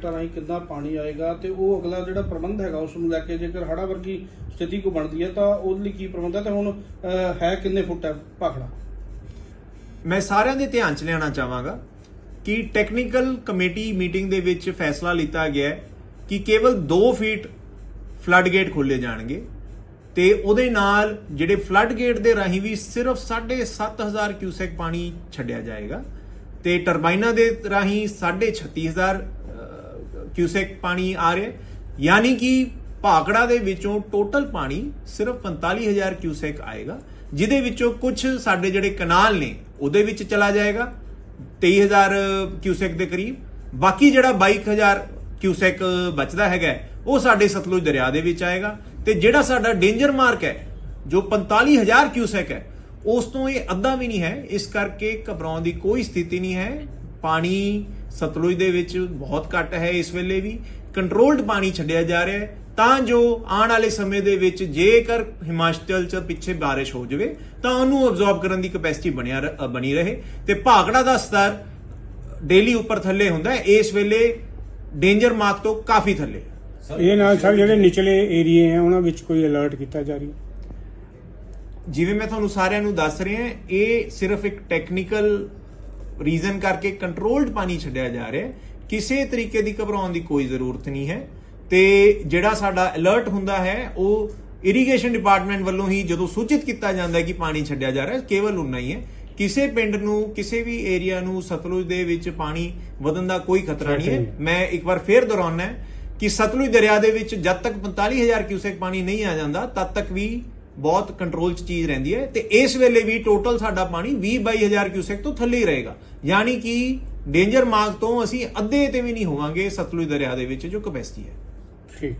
ਪ੍ਰੋਜੈਕਟਾਂ ਰਾਹੀਂ ਕਿੰਨਾ ਪਾਣੀ ਆਏਗਾ ਤੇ ਉਹ ਅਗਲਾ ਜਿਹੜਾ ਪ੍ਰਬੰਧ ਹੈਗਾ ਉਸ ਨੂੰ ਲੈ ਕੇ ਜੇਕਰ ਹੜਾ ਵਰਗੀ ਸਥਿਤੀ ਕੋ ਬਣਦੀ ਹੈ ਤਾਂ ਉਹਦੇ ਲਈ ਕੀ ਪ੍ਰਬੰਧ ਹੈ ਤੇ ਹੁਣ ਹੈ ਕਿੰਨੇ ਫੁੱਟ ਹੈ ਭਾਖੜਾ? ਮੈਂ ਸਾਰਿਆਂ ਦੇ ਧਿਆਨ 'ਚ ਲਿਆਉਣਾ ਚਾਹਾਂਗਾ ਕਿ ਟੈਕਨੀਕਲ ਕਮੇਟੀ ਮੀਟਿੰਗ ਦੇ ਵਿੱਚ ਫੈਸਲਾ ਲਿੱਤਾ ਗਿਆ ਕਿ ਕੇਵਲ 2 ਫੀਟ ਫਲੱਡ ਗੇਟ ਖੋਲੇ ਜਾਣਗੇ ਤੇ ਉਹਦੇ ਨਾਲ ਜਿਹੜੇ ਫਲੱਡ ਗੇਟ ਦੇ ਰਾਹੀਂ ਵੀ ਸਿਰਫ 7500 ਕਿਊਸੈਕ ਪਾਣੀ ਛੱਡਿਆ ਜਾਏਗਾ ਤੇ ਟਰਬਾਈਨਾਂ ਦੇ ਰਾਹੀਂ 36500 ਕਿਊਸੈਕ ਪਾਣੀ ਆ ਰਿਹਾ ਯਾਨੀ ਕਿ ਭਾਖੜਾ ਦੇ ਵਿੱਚੋਂ ਟੋਟਲ ਪਾਣੀ ਸਿਰਫ 45000 ਕਿਊਸੈਕ ਆਏਗਾ, ਜਿਹਦੇ ਵਿੱਚੋਂ ਕੁਝ ਸਾਡੇ ਜਿਹੜੇ ਕਨਾਲ ਨੇ, ਉਹਦੇ ਵਿੱਚ ਚਲਾ ਜਾਏਗਾ 23000 ਕਿਊਸੈਕ ਦੇ ਕਰੀਬ। ਬਾਕੀ ਜਿਹੜਾ 22000 ਕਿਊਸੈਕ ਬਚਦਾ ਹੈਗਾ, ਉਹ ਸਾਡੇ ਸਤਲੁਜ ਦਰਿਆ ਦੇ ਵਿੱਚ ਆਏਗਾ। ਤੇ ਜਿਹੜਾ ਸਾਡਾ ਡੇਂਜਰ ਮਾਰਕ ਹੈ, ਜੋ 45000 ਕਿਊਸੈਕ ਹੈ, ਉਸ ਤੋਂ ਇਹ ਅੱਧਾ ਵੀ ਨਹੀਂ ਹੈ। ਇਸ ਕਰਕੇ ਘਬਰਾਉਣ ਦੀ ਕੋਈ ਸਥਿਤੀ ਨਹੀਂ ਹੈ। ਪਾਣੀ ਸਤਲੁਜ ਦੇ ਵਿੱਚ ਬਹੁਤ ਘੱਟ ਹੈ ਇਸ ਵੇਲੇ ਵੀ। ਕੰਟਰੋਲਡ ਪਾਣੀ ਛੱਡਿਆ ਜਾ ਰਿਹਾ ਹੈ। ਤਾਂ ਜੋ ਆਉਣ ਵਾਲੇ ਸਮੇਂ ਦੇ ਵਿੱਚ ਜੇਕਰ ਹਿਮਾਚਲ ਚ ਪਿੱਛੇ ਬਾਰਿਸ਼ ਹੋ ਜਾਵੇ ਤਾਂ ਉਹਨੂੰ ਅਬਜ਼ੌਰਬ ਕਰਨ ਦੀ ਕਪੈਸਿਟੀ ਬਣਿਆ ਬਣੀ ਰਹੇ। ਤੇ ਭਾਗੜਾ ਦਾ ਸਤਰ ਡੇਲੀ ਉੱਪਰ ਥੱਲੇ ਹੁੰਦਾ ਹੈ। ਇਸ ਵੇਲੇ ਡੇਂਜਰ ਮਾਰਕ ਤੋਂ ਕਾਫੀ ਥੱਲੇ। ਇਹ ਨਾਲ ਸਰ ਜਿਹੜੇ ਨਿਚਲੇ ਏਰੀਏ ਆ ਉਹਨਾਂ ਵਿੱਚ ਕੋਈ ਅਲਰਟ ਕੀਤਾ ਜਾ ਰਿਹਾ? ਜਿਵੇਂ ਮੈਂ ਤੁਹਾਨੂੰ ਸਾਰਿਆਂ ਨੂੰ ਦੱਸ ਰਿਹਾ ਇਹ ਸਿਰਫ ਇੱਕ ਟੈਕਨੀਕਲ ਰੀਜ਼ਨ ਕਰਕੇ ਕੰਟਰੋਲਡ ਪਾਣੀ ਛੱਡਿਆ ਜਾ ਰਿਹਾ ਕਿਸੇ ਤਰੀਕੇ ਦੀ ਘਬਰਾਉਣ ਦੀ ਕੋਈ ਜ਼ਰੂਰਤ ਨਹੀਂ ਹੈ। ਤੇ ਜਿਹੜਾ ਸਾਡਾ ਅਲਰਟ ਹੁੰਦਾ ਹੈ ਉਹ ਇਰੀਗੇਸ਼ਨ ਡਿਪਾਰਟਮੈਂਟ ਵੱਲੋਂ ਹੀ ਜਦੋਂ ਸੂਚਿਤ ਕੀਤਾ ਜਾਂਦਾ ਹੈ ਕਿ ਪਾਣੀ ਛੱਡਿਆ ਜਾ ਰਿਹਾ ਹੈ ਕੇਵਲ ਉਨਾ ਹੀ ਹੈ। ਕਿਸੇ ਪਿੰਡ ਨੂੰ ਕਿਸੇ ਵੀ ਏਰੀਆ ਨੂੰ ਸਤਲੁਜ ਦੇ ਵਿੱਚ ਪਾਣੀ ਵਧਣ ਦਾ ਕੋਈ ਖਤਰਾ ਨਹੀਂ ਹੈ। ਮੈਂ ਇੱਕ ਵਾਰ ਫੇਰ ਦੁਹਰਾਉਣਾ ਹੈ ਕਿ ਸਤਲੁਜ ਦਰਿਆ ਦੇ ਵਿੱਚ ਜਦ ਤੱਕ 45000 ਕਿਊਸੈਕ ਪਾਣੀ ਨਹੀਂ ਆ ਜਾਂਦਾ ਤਦ ਤੱਕ ਵੀ ਬਹੁਤ ਕੰਟਰੋਲ 'ਚ ਚੀਜ਼ ਰਹਿੰਦੀ ਹੈ ਤੇ ਇਸ ਵੇਲੇ ਵੀ ਟੋਟਲ ਸਾਡਾ ਪਾਣੀ 20 22000 ਕਿਊਸੈਕ ਤੋਂ ਥੱਲੇ ਹੀ ਰਹੇਗਾ। ਯਾਨੀ ਕਿ ਡੇਂਜਰ ਮਾਰਕ ਤੋਂ ਅਸੀਂ ਅੱਧੇ ਤੇ ਵੀ ਨਹੀਂ ਹੋਵਾਂਗੇ ਸਤਲੁਜ ਦਰਿਆ ਦੇ ਵਿੱਚ ਜੋ ਕਪੈਸਿਟੀ ਹੈ। ਠੀਕ।